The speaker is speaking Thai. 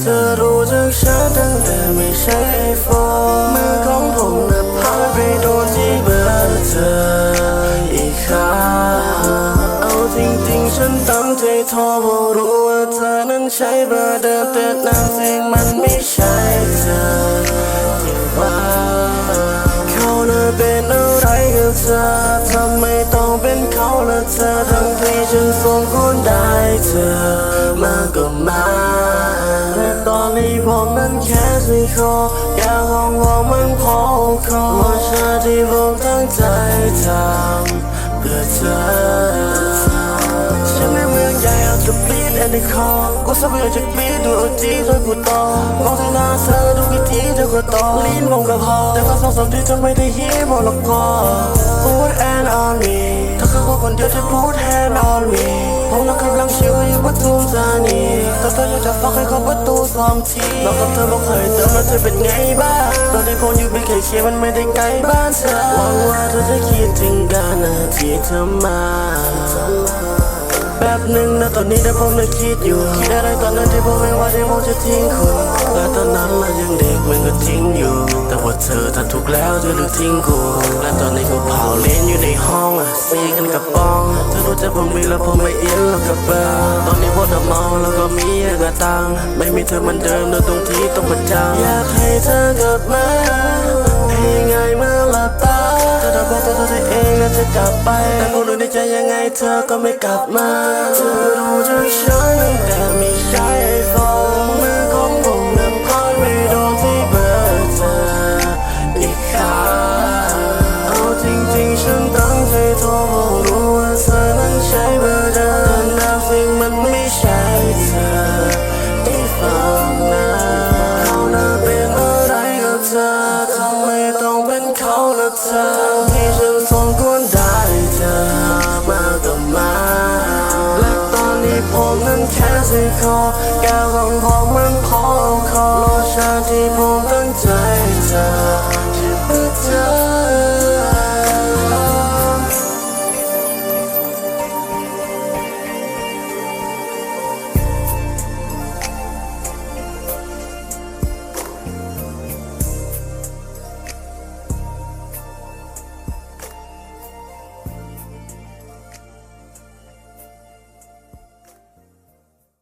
เธอรู้จักฉันตั้งแต่ไม่ใช่ไอโฟนมือของผมน่ะพาไปโดนที่เบอร์เธออีกครั้งเอาจริงๆ ฉันตั้งใจโทรเพราะรู้ว่าเธอนั้นใช้เบอร์เดิมแต่น้ำเสียงมันไม่ใช่เธอที่ว่าเขาน่ะเป็นอะไรกับเธอทำไมต้องเป็นเขาและเธอทั้งที่ฉันสมควรได้เธอมาก็มาแต่ ออยากห้องว่ามันพอขอว่าชาที่ผมตั้งใจทำเพื่อเธอฉันในเมืองใหญ่อาจะปลีดแอนด์คอกูสับอยากจะกรีดดูโอจีด้วยกูต่อมองทางหน้าเธอดูกี่ทีเธอก็ต่อลีนมองกับพอแต่ก็สองสามทีจนไม่ได้ฮีบอลกอพูดแอนออนมีถ้าเขาคนเดียวจะพูดแอนออนมี ประตูจานีแต่เธออยากจะฟักให้เขาประตูสองทีแล้วกับเธอบอกเคยเติมแล้วเธอเป็นไงบ้างตอนที่ผมอยู่เป็นแค่เคียมันไม่ได้ไกลบ้านเธอหวังว่าเธอจะคิดถึงกันนาทีเธอมาแป๊บหนึ่งนะตอนนี้ได้ผมได้คิดอยู่คิดอะไรตอนนั้นที่ผมไม่ว่าที่ผมจะทิ้งคุณและตอนนั้นเรายังเด็กมันก็ทิ้งอยู่แต่ว่า เธอถ้าถูกแล้วเธอเลือทิ้งกู และตอนนี้กูเผาเล่นอยู่ในห้องอะซีกันกับปอง เธอรู้จักผมมีแล้วผมไม่อินแล้วกับเบอร์ตอนนี้พวกเธอเมาแล้วก็มีกระตัง ไม่มีเธอมือนเดิมโดยตรงที่ต้องประจำอยากให้เธอกลับมาให้ง่ายเมื่อหลับตาเธอจะบอกตัวเธอเองน่าจะกลับไปแต่กูรู้ในใจยังไงเธอก็ไม่กลับมา เธอรู้จักฉันแต่ไม่ใช่ไอโฟ เธอที่ฟังนะเขาน่ะเป็นอะไรกับเธอทำไมต้องเป็นเขาละเธอที่ฉันสมควรได้เธอมาก็มา และตอนนี้ผมนั้นแค่สิขอแก้วของผมมันพอ